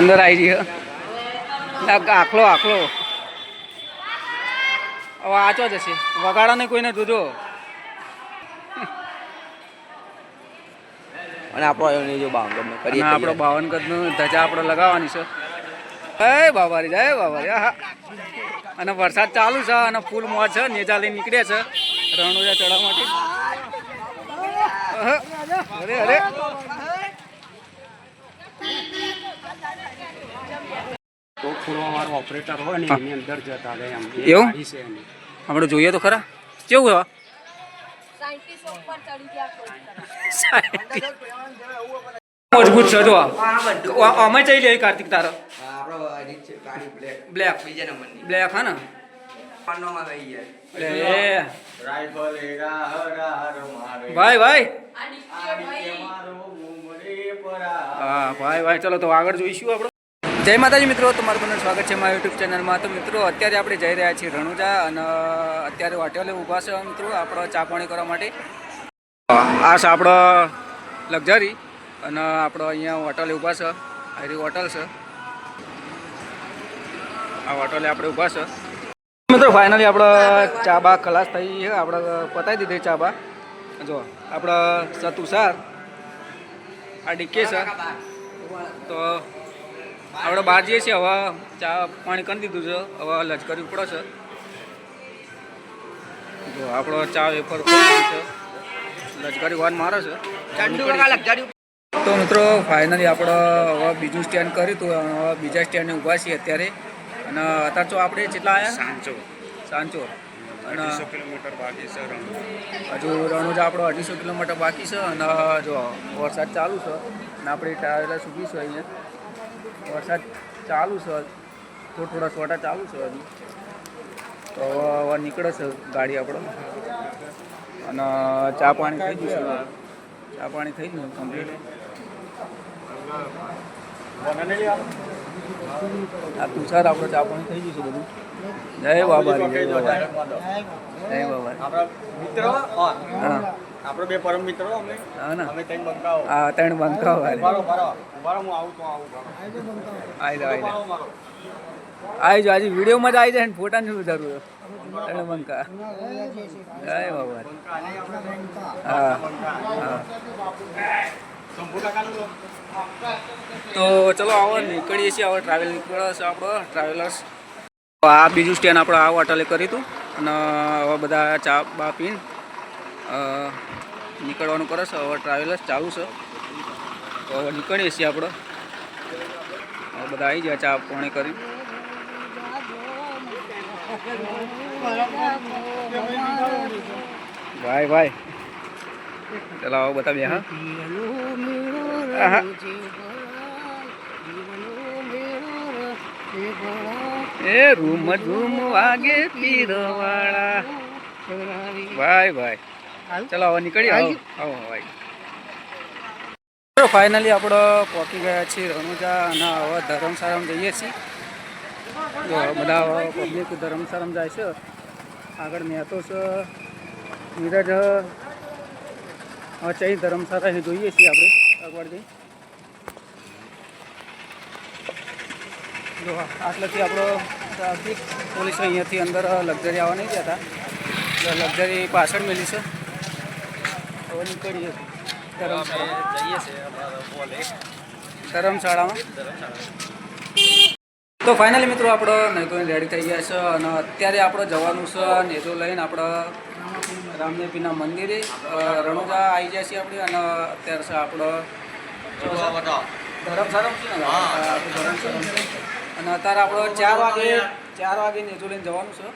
અંદર આવી ગયો. આખલો આખલો. હવે આચો જશે વગાડો ને કોઈને જોજો અને આપણો એની જો બાવન ને કરીએ આપણો બાવનનું ધજા આપણે લગાવવાની છે. એ બાબારી જાય બાબારી હા અને વરસાદ ચાલુ છે અને ફૂલ મોજ છે. નેજા લઈ નીકળ્યા છે. રણુજા ચડવા માટે. અરે અરે. તો ખોલવા વાળો ઓપરેટર હોય ને એની અંદર જતા રહે એમ. એવું? ગાડી છે એની. આપણે જોઈએ તો ખરા. કેવું છે? મજબૂત છે જો અમે જઈ લે કાર્તિક તારો. આપણો બ્લેક બ્લેક બીજા નંબરની. બ્લેક હા ને? પાનોમાં ગઈ જાય. અરે. ભાઈ ભાઈ. હા ભાઈ ભાઈ ચલો તો આગળ જોઈશું આપણે. જય માતાજી મિત્રો, તમારું બધાનું સ્વાગત છે મારા યુટ્યુબ ચેનલમાં તો મિત્રો, અત્યારે આપણે જઈ રહ્યા છીએ રણુજા અને અત્યારે હોટેલે ઊભા છે મિત્રો, આપણો ચા પાણી કરવા માટે. આ છે આપણો લક્ઝરી અને આપણો અહીંયા હોટલે ઊભા છે હરી હોટલ છે. આ હોટલે આપણે ઊભા છે. મિત્રો ફાઇનલી આપણે ચા બા ખલાસ થઈ છે, આપણે પતાવી દીધી ચા બા. જો, આપણે સતુસાર, આ ડીકે છે. તો આપણે બહાર જઈએ છીએ હવે ચા પાણી કરી દીધું છે. હવે અલજ કરવી પડે છે. જો આપણો ચા વેફર ખોલી છે. લશ્કરી વાન મારે છે. તો મિત્રો ફાઇનલી આપણે હવે બીજું સ્ટેન્ડ કર્યું હતું. હવે બીજા સ્ટેન્ડ ઊભા છીએ અત્યારે. અને અત્યારે તો આપણે કેટલા આવ્યા સાંચો. સાંચો. અને અઢીસો કિલોમીટર બાકી છે હજુ રણુજ આપણો અઢીસો કિલોમીટર બાકી છે. અને જો વરસાદ ચાલુ છે. અને આપણે ટાયર ઊભી છે અહીંયા. વરસાદ ચાલુ છે થોડા થોડા સોટા ચાલુ છે હજુ. તો હવે નીકળે છે ગાડી આપણો. અને ચા પાણી થઈ ગયું છે. ચા પાણી થઈ ગયું કમ્પ્લીટ આ તુષાર આપણો ચા પાણી થઈ ગયું છે બધું. જય બાબા જય બાબા જય બાબા હા, હા. આપણે બે પરમ મિત્રો અમે. અમે ત્રણ બંકાઓ હા ત્રણ બંકાઓ વાળી. ઉભારો, ઉભારો. ઉભારો, હું આવું તો આવું. આઈ જાવ આઈ ઉભારો, જાવ. આઈ જાવ હજી વિડીયોમાં જ આવી જાય ને ફોટા ની જરૂર ત્રણ બંકા જય બાબા હા. તો. ચલો આવો નીકળીએ છીએ હવે ટ્રાવેલ નીકળ્યો છે આપણો ટ્રાવેલર્સ આ બીજું સ્ટેન્ડ આપણે આ હોટલે કર્યું હતું. અને હવે બધા ચા બા પીને નીકળવાનું કરે છે. હવે ટ્રાવેલર્સ ચાલુ છે. તો હવે નીકળીએ છીએ આપણે. બધા આવી ગયા ચા પાણી કરી ભાઈ ભાઈ. ચલો આવો બધા બે, હા. એ રૂમ ઝૂમ વાગે પીરવાળા ભાઈ ભાઈ. ચલો હવે નીકળી આવો આવો ભાઈ ફાઇનલી આપણે પહોંચી ગયા છીએ રણુજા અને હવે ધર્મશાળામાં જઈએ છીએ. બધા પબ્લિક ધર્મશાળામાં જાય છે. આગળ મહેતો છે. નીરજ ચઈ ધર્મશાળા જોઈએ છીએ આપણે જઈ જો આટલાથી આપણો ટ્રાફિક પોલીસ અહીંયાથી અંદર લક્ઝરી આવવા નહીં જતા હતા. લક્ઝરી પાછળ મેલી છે. નીકળીએ ધર્મશાળા તો ફાઇનલી મિત્રો આપણો નહીં તો રેડી થઈ ગયા છે અને અત્યારે આપણે જવાનું છે નેતો લઈને આપણે રામદેવીના મંદિરે. અ, આવી જાય છે આપણે અને અત્યારે છે આપણો ધરમશાળા. ધરમશાળા. અને અત્યારે આપણો ચાર વાગે ચાર વાગે નેજો લઈને જવાનું છે.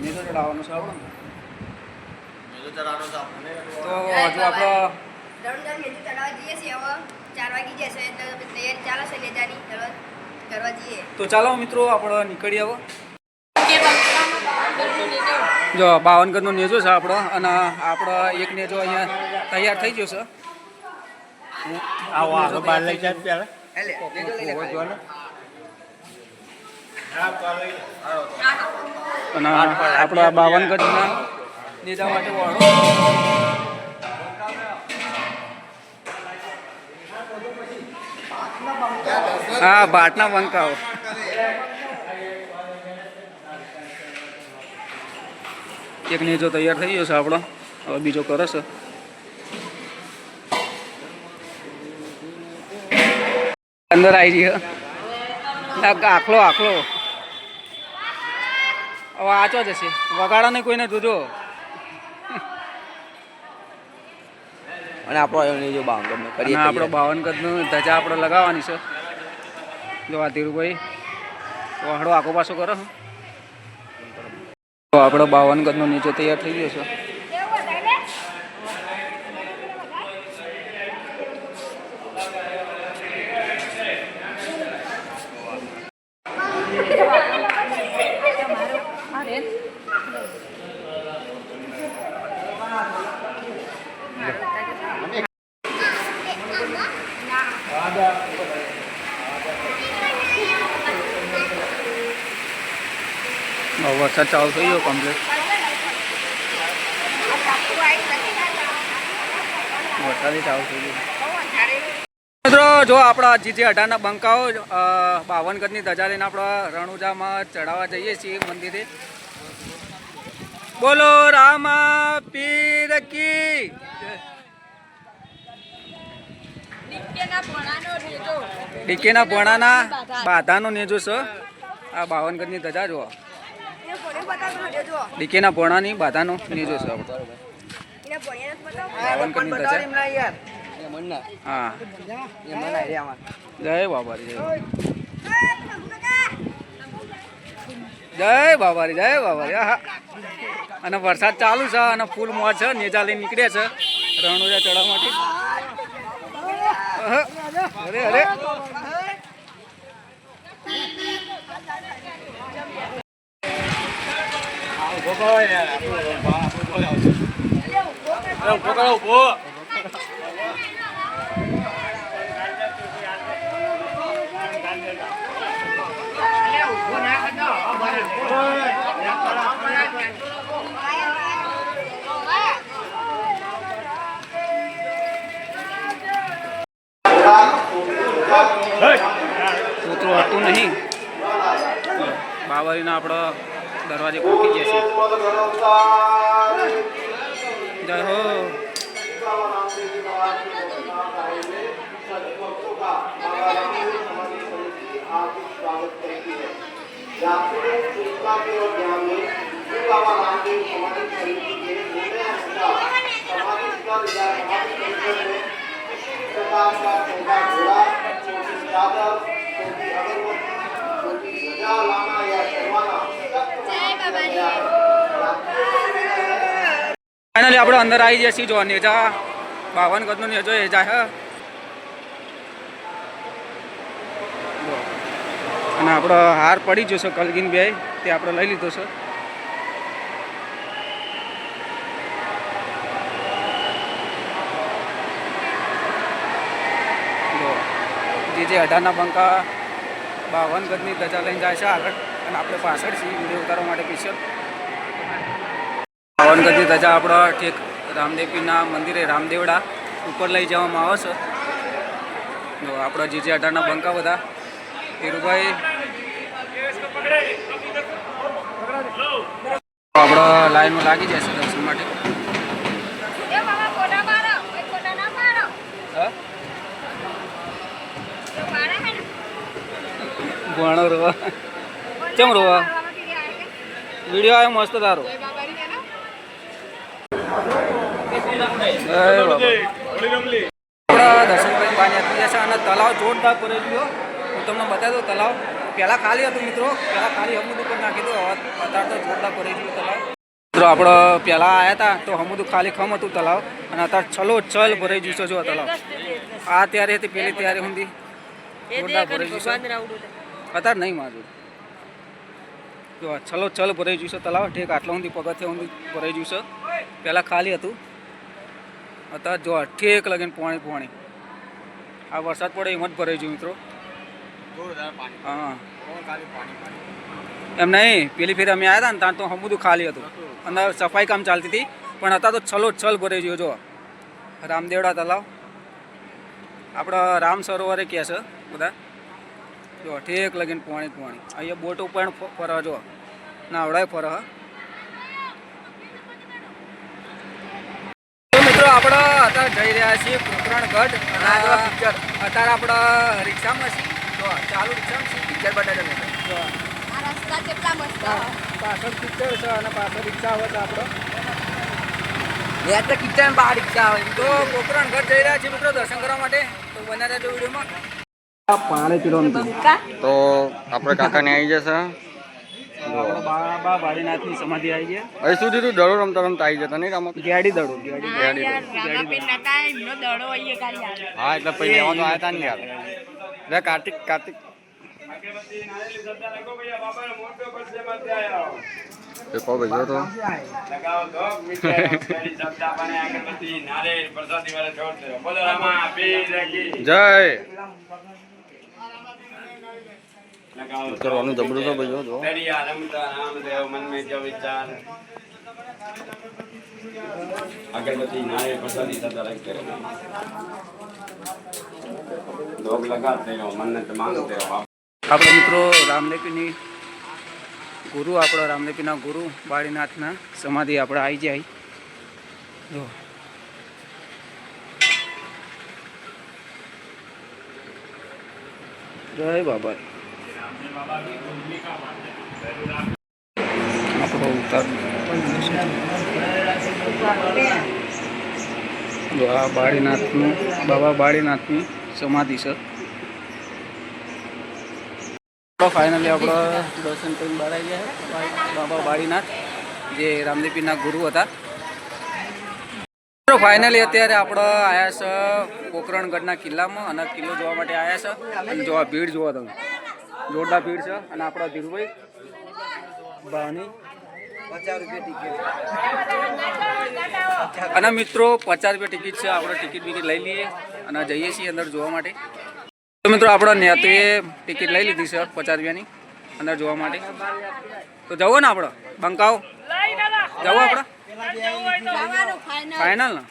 નેજો ચડાવવાનું છે. આપણે તો હજુ આપણો રણુજા મેજુ ચડાવવા જઈએ છીએ હવે. ચાર વાગી જશે એટલે તૈયારી ચાલે છે લેજાની. ચલો કરવા જઈએ. તો ચાલો મિત્રો આપણે નીકળી આવો જો બાવનગરનો નેજો છે આપણો અને આપણો એક નેજો અહીંયા તૈયાર થઈ ગયો છે. આવો આગળ બહાર લઈ જાય પહેલા. અને આપણા બાવનગઢના નેજા માટે વાળો હા ભાટના બંકાઓ. એક નેજો તૈયાર થઈ ગયો છે આપણો. હવે બીજો કરે છે. અંદર આવી આ આખલો આખલો. હવે આચો જશે. વગાડો ને કોઈને જોજો અને આપણો એની જો બાવન ને કરીએ આપણો બાવન ગજનું ધજા આપણે લગાવવાની છે. જો આ ધીરુભાઈ વાહડો આખો પાછો કરો. તો આપણો બાવન નો નીચે તૈયાર થઈ ગયો છે. ચાલુ થઈ ગયો કમ્પ્લીટ વરસાદ ચાલુ થઈ ગયો. મિત્રો જો આપણા જીજે અઢારના બંકાઓ બાવન ગજની ધજા લઈને આપણા રણુજામાં ચડાવવા જઈએ છીએ મંદિરે. બોલો રામા પીર કી. ડીકેના ભોણાના બાધાનો નેજો છે આ બાવન ગજની ધજા જુઓ. ડીકેના ભોણાની બાધાનો નેજો છે આપણો. હા જય બાબારી જય જય બાબારી. જય બાબારી આહા. અને વરસાદ ચાલુ છે અને ફૂલ મોર છે નેજા લઈને નીકળ્યા છે. રણુજા ચડવા માટે અરે અરે. કૂતરું હતું નહીં. બાબારીના આપણો દરવાજે પહોંચી ગયા છે જય હો ફાઇનલી આપણે અંદર આવી જઈએ છીએ. જો, નેજા બાવન ગજનો નેજો એ જાય. અને આપણો હાર પડી જશે કલગીન બે તે આપણે લઈ લીધો છે. જો, જે અઢારના બંકા બાવન ગજની ધજા લઈને જાય છે આગળ. અને આપણે પાછળ છીએ વીડિયો ઉતારવા માટે સ્પેશિયલ પાવનગઢની ધજા આપણા ઠેક રામદેવીના મંદિરે રામદેવડા ઉપર લઈ જવામાં આવે છે. તો આપણા જે જે અઢારના બંકા બધા. ધીરુભાઈ. આપણા લાઈનમાં લાગી જશે દર્શન માટે. ભણો રોવા કેમ રોવા? વીડિયો આવ્યો મસ્ત તારો. દર્શનભાઈ. આપણા કરી બહાર જશે અને તલાવ જોરદાર ભરાઈ ગયો હું તમને બતાવી દઉં તલાવ. પહેલાં ખાલી હતું મિત્રો. પહેલાં ખાલી હમુદ ઉપર નાખી દો. હવે અત્યારે તો જોરદાર ભરાઈ ગયું તલાવ. મિત્રો આપણે પહેલાં આવ્યા હતા તો હમુદું ખાલી ખમ હતું તલાવ. અને અત્યારે છલો છલ ભરાઈ ગયું છે જો આ તલાવ. આ ત્યારે હતી પેલી ત્યારે સુધી. જોરદાર ભરાઈ ગયું છે. અત્યારે નહીં મારું છલો છલ ભરાઈ ગયું છે તલાવ ઠીક આટલા સુધી પગથિયા સુધી ભરાઈ ગયું છે પહેલાં ખાલી હતું. અત્યારે જો ઠેક લગીને પાણી પાણી. આ વરસાદ પડે એમ જ ભરાઈ ગયું મિત્રો. હા. એમ નહીં પેલી ફેર અમે આવ્યા હતા ને ત્યાં તો બધું ખાલી હતું. અંદર સફાઈ કામ ચાલતી હતી પણ અત્યારે તો છલો છલ ભરાઈ ગયો જો. રામદેવડા તલાવ આપણા રામ સરોવરે કહે છે બધા. જો ઠેક લગીને પાણી પાણી. અહીંયા બોટ ઉપર ફરવા જો. નાવડાય ફરવા તો મિત્રો આપણે અત્યારે જઈ રહ્યા છીએ કુકરણગઢ. ગઢ પિક્ચર અત્યારે આપણે રિક્ષામાં છીએ. જો ચાલુ રિક્ષામાં છીએ. પિક્ચર બટાટા જો. રસ્તા કેટલા મસ્ત પાછળ પિક્ચર છે અને પાછળ રિક્ષા આવે છે આપણો તો કિચન બહાર રિક્ષા આવે તો કોકરણગઢ જઈ રહ્યા છીએ મિત્રો દર્શન કરવા માટે. તો બનાવ્યા વિડીયોમાં. પાણી પીવાનું તો આપણે કાકાને આવી જશે. બાબા બાળીનાથની સમાધિ આવી છે. અહીં સુધી તું? દડો રમતા રમતા આવી જતા નહીં રમત ગેડી દડો હા એટલે પછી લેવાનું આવ્યા હતા ને યાર. લે કાર્તિક કાર્તિક. કહો ભાઈ તો જય. કરવાનું જબરું તો બધું જો. આપણે મિત્રો રામલેપીની ગુરુ આપણો રામલેપીના ગુરુ બાળીનાથના સમાધિ આપણે આવી જાય. જો. જય બાબા બાળીનાથનું, બાબા બાળીનાથની સમાધિ છે ફાઇનલી આપણે દર્શન કરીને બહાર આવી ગયા બાબા બાળીનાથ, જે રામદેવીના ગુરુ હતા. ફાઇનલી અત્યારે આપણે આવ્યા છે પોકરણગઢના કિલ્લામાં અને કિલ્લો જોવા માટે આવ્યા છે. અને જોવા ભીડ જોવા તમે. જોરદાર ભીડ છે અને આપણા ધીરુભાઈ ટિકિટ અને મિત્રો, પચાસ રૂપિયા ટિકિટ છે. આપણે ટિકિટ બિકિટ લઈ લઈએ અને જઈએ છીએ અંદર જોવા માટે. તો મિત્રો, આપણા નેતુએ ટિકિટ લઈ લીધી છે પચાસ રૂપિયાની અંદર જોવા માટે. તો જવો ને આપણે. બંકાઓ જવો આપણે. ફાઇનલ ને.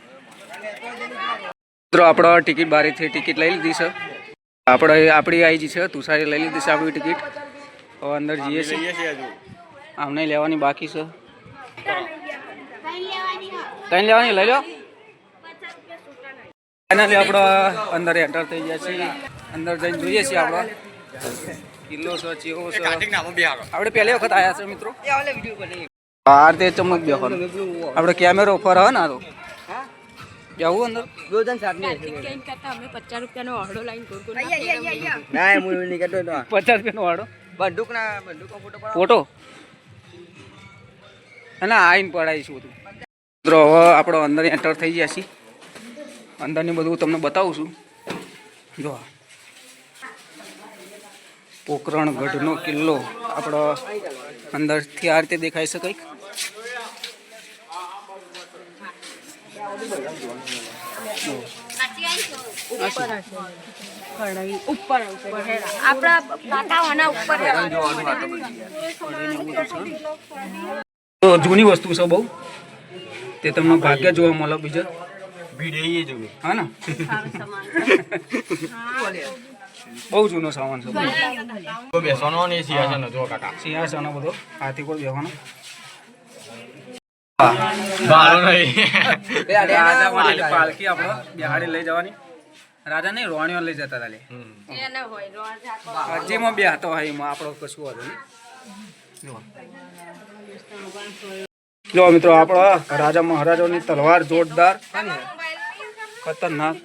મિત્રો, આપણે ટિકિટ બારીથી ટિકિટ લઈ લીધી છે. આપણે આપણી આવી જી છે તુષારી લઈ લીધી છે આપણી ટિકિટ. હવે અંદર જઈએ છીએ. આમને લેવાની બાકી છે. કઈ લેવાની લઈ લો. ફાઈનલી આપણે અંદર એન્ટર થઈ ગયા છીએ. અંદર જઈને જોઈએ છીએ આપણે. કિલ્લો છે ચેવો છે. આપણે પહેલી વખત આવ્યા છે મિત્રો. આ તે ચમક બેહો આપણે કેમેરો ઉપર હોય ને આ તો. જવું અંદર? ગોધન સાતમી અમે પચાસ રૂપિયાનો ઓર્ડર લાઈન ગોળ ગોળ ના હું નહીં કરતો તો પચાસ રૂપિયાનો વાળો બંદૂક ના બંદૂક ફોટો ફોટો અને આઈને પડાવીશું બધું. મિત્રો હવે આપણો અંદર એન્ટર થઈ ગયા છીએ. અંદરની બધું તમને બતાવું છું. જો. પોકરણગઢનો કિલ્લો આપણો અંદરથી આ રીતે દેખાય છે કંઈક. ઉપર ઉપર આપણા કાકાઓના ઉપર જૂની વસ્તુ છે બહુ. તે તમને ભાગ્ય જોવા મળે બીજા. ભીડ એ જોવે હા ને? બહુ જૂનો સામાન છે બેસવાનો ને સિંહાસન જો કાકા. સિંહાસનો બધો. હાથી કોઈ બેસવાનો પાલકી નહીં. પાલખી આપણે બિહાડી લઈ જવાની. રાજા નહીં રોણીઓ લઈ જતા હતા લે. એને હોય હજીમાં બે હતો હા એમાં આપણો કશું હતો નહીં. જો. મિત્રો આપણા રાજા મહારાજાની તલવાર જોરદાર. ખતરનાક.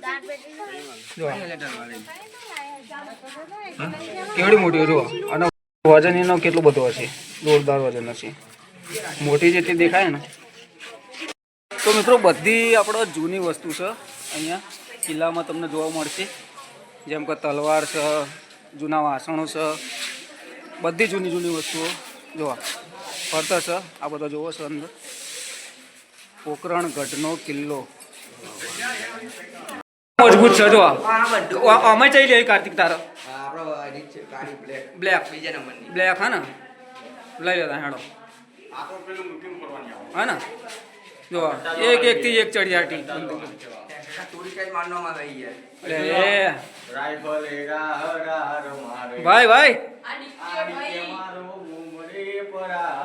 કેવડી મોટી જુઓ અને વજન એનો કેટલું બધું હશે જોરદાર વજન હશે. મોટી જેટલી દેખાય ને. તો મિત્રો બધી આપણો જૂની વસ્તુ છે અહીંયા. કિલ્લામાં તમને જોવા મળશે. જેમ કે તલવાર છે, જૂના વાસણો છે, બધી જૂની જૂની વસ્તુઓ જોવા. ફરતા છે, આ બધો જોવો છે અંદર. પોકરણગઢનો કિલ્લો. મજબૂત છે જો અમે જઈ લઈએ કાર્તિક તારો. બ્લેક બીજા નંબરની બ્લેક હા ને? લઈ લેતા હેડો. હા ને? જો એક એક થી એક ચડિયાટી. આવી રાઇફલ એરા હરાર મારે. ભાઈ ભાઈ.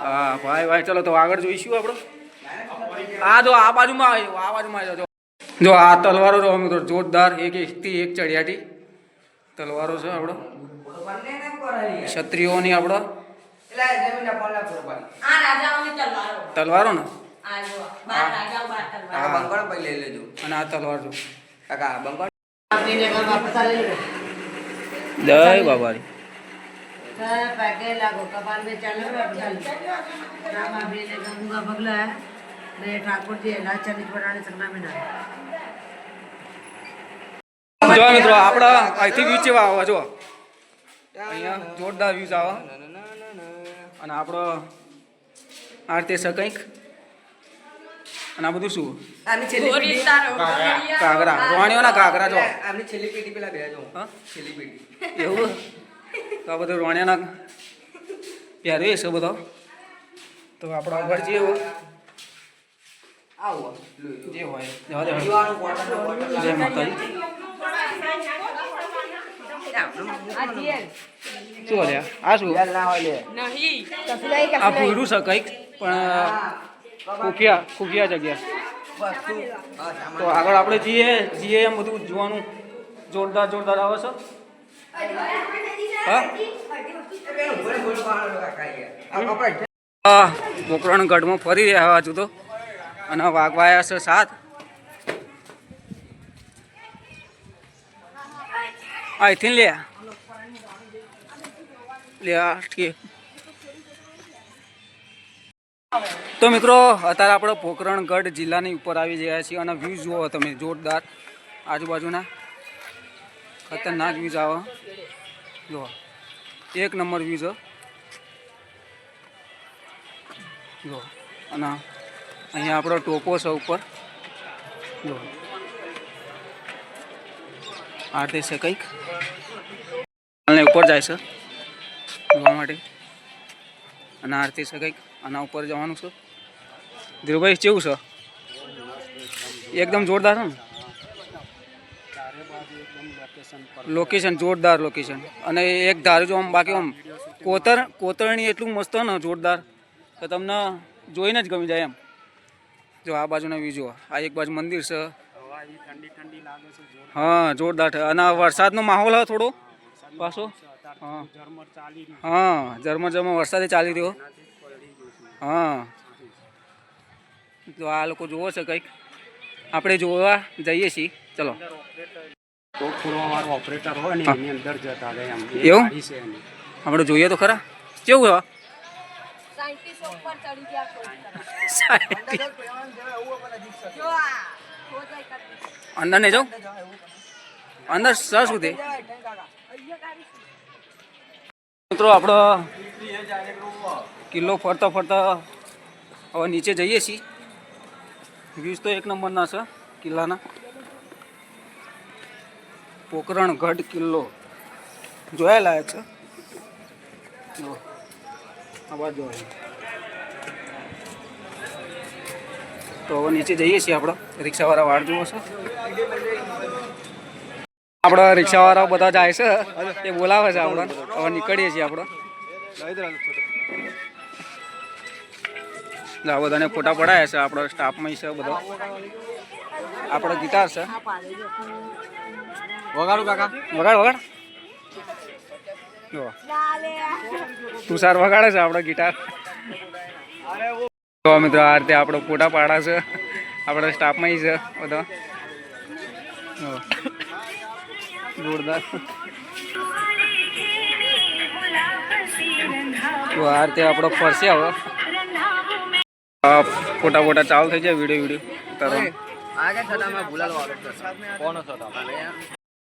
હા ભાઈ ભાઈ ચલો તો આગળ જોઈશું આપણે આ જો આ બાજુમાં આવ્યો આ બાજુમાં આવ્યો જો. જો આ તલવારો જો તો જોરદાર એક એકથી એક ચડિયાટી તલવારો છે આપણો ક્ષત્રિયોની આપણો તલવારો ને? આ જો લઈ લેજો. અને આ તલવાર જો કાકા બંગણ આપણી જગ્યા વાપસ લઈ લેજો જય બાબારી. સર પગે લાગો કપાલ જોરદાર વ્યૂઝ આવે. અને આપણો આ રીતે છે કંઈક? અને આ બધું શું? આની છેલ્લી પેઢી. કાગરા રોવાણીઓના કાગરા જો. આની છેલ્લી પેઢી પેલા બે જો. હા? છેલ્લી પેઢી. એવું? તો આ બધું રોણિયાના પહેરવે છે બધો? તો આપણે આગળ. આવો. જે હોય. જવા દે. જય માતાજી. શું લે આ શું? ના હોય લે આ ભૂરું છે કંઈક પણ ખુફિયા ખુફિયા જગ્યા. તો આગળ આપણે જઈએ જઈએ એમ બધું જોવાનું. જોરદાર જોરદાર આવે છે. હા? પોકરણ ગઢમાં ફરી રહ્યા હજુ તો. અને વાગવાયા છે સાત. અહીંથી લે લે ઠીક. તો મિત્રો, અત્યારે આપણે પોકરણગઢ જિલ્લાની ઉપર આવી ગયા છીએ અને વ્યૂ જુઓ તમે, જોરદાર આજુબાજુના. ખતરનાક વ્યૂઝ આવે. જુઓ. એક નંબર વ્યૂઝ જુઓ. અને અહીંયા આપણો ટોપો છે ઉપર. જુઓ. આ તે છે કંઈક. ઉપર જાય છે. જોવા માટે. અને આરતી છે કંઈક. આના ઉપર જવાનું છે. ધીરુભાઈ, કેવું છે? એકદમ જોરદાર છે ને? લોકેશન જોરદાર લોકેશન અને એક ધારું જો આમ બાકી આમ કોતર, કોતરણી એટલું મસ્ત ને, જોરદાર. કે તમને જોઈને જ ગમી જાય એમ. જો આ બાજુના વ્યૂ જુઓ. આ એક બાજુ મંદિર છે. હા, જોરદાર છે. અને વરસાદનો માહોલ હોય થોડો? પાછો? હા. હા ઝરમર ઝરમર વરસાદે ચાલી રહ્યો. હા. તો આ લોકો જોવો છે કંઈક. આપણે જોવા જઈએ છીએ. ચલો. ઓપરેટર હોય ને. આપણે જોઈએ તો ખરા. કેવું છે? અંદર નહીં જાઉં અંદર સર સુધી. મિત્રો, આપણો કિલ્લો ફરતા ફરતા હવે નીચે જઈએ છીએ. વ્યૂઝ તો એક નંબરના છે, કિલ્લાના. પોકરણગઢ કિલ્લો જોયા લાયક છે જો તો હવે નીચે જઈએ છીએ આપણે. રિક્ષાવાળા વાળ જુઓ છો. આપણા રિક્ષાવાળા બધા જાય છે. એ બોલાવે છે આપણે હવે નીકળીએ છીએ આપણે. આ બધાને ફોટા પડાયા છે આપણો સ્ટાફમાં છે બધો. આપણો ગિટાર છે. વગાડું કાકા. વગાડ વગાડ. તુષાર વગાડે છે આપણો ગિટાર. તો મિત્રો આ રીતે આપણો ફોટા પાડા છે. આપણા સ્ટાફમાં છે બધો. જોરદાર. તો આ રીતે આપણો ફરશે હવે. ફોટા ફોટા ચાલુ થઈ જાય વીડિયો વીડિયો તારો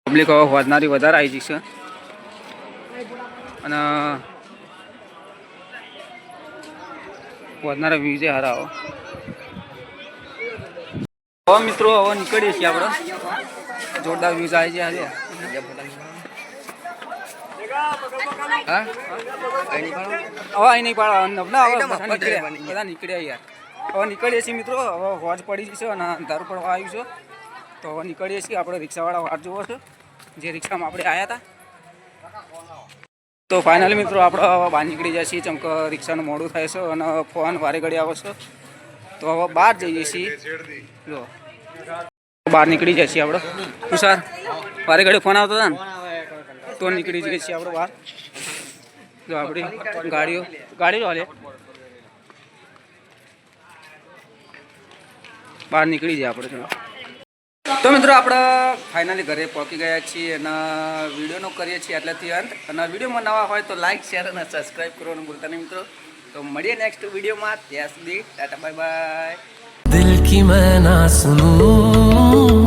પબ્લિક હવે વધનારી વધારે આવી જશે. અને વધનારા વ્યૂઝે હારા હવે મિત્રો હવે નીકળીએ છીએ આપણે. જોરદાર વ્યૂઝ આવી જાય આજે. હા? નહીં પણ હવે નહીં પાડો ના હવે બધા નીકળ્યા. બધા નીકળ્યા યાર. હવે નીકળીએ છીએ મિત્રો હવે હોજ પડી જશે અને અંધારું પડવા આવ્યું છે. તો હવે નીકળીએ છીએ આપણે રિક્ષાવાળા વાટ જોવો છે. જે રિક્ષામાં આપણે આવ્યા હતા. તો ફાઇનલી મિત્રો આપણે હવે બહાર નીકળી જાય છીએ ચમક રિક્ષાનું મોડું થાય છે અને ફોન વારે ઘડી આવે છે. તો હવે બહાર જઈએ છીએ. જો. બહાર નીકળી જાય છીએ આપણે. તુષાર વારે ઘડી ફોન આવતો હતા ને? તો નીકળી જ ગઈ છે આપણો બહાર જો આપણી ગાડીઓ ગાડીઓ હાલે. બહાર નીકળી જઈએ આપણે થોડા. તો મિત્રો આપણે ફાઇનલી ઘરે પહોંચી ગયા છીએ અને વિડીયોનો કરીએ છીએ એટલેથી અંત. અને વિડીયોમાં નવા હોય તો લાઇક શેર અને સબસ્ક્રાઈબ કરવાનું ભૂલતા નહીં મિત્રો. તો મળીએ નેક્સ્ટ વિડીયોમાં. ત્યાં સુધી ટાટા બાય બાય દિલ કી મેં ના સુનું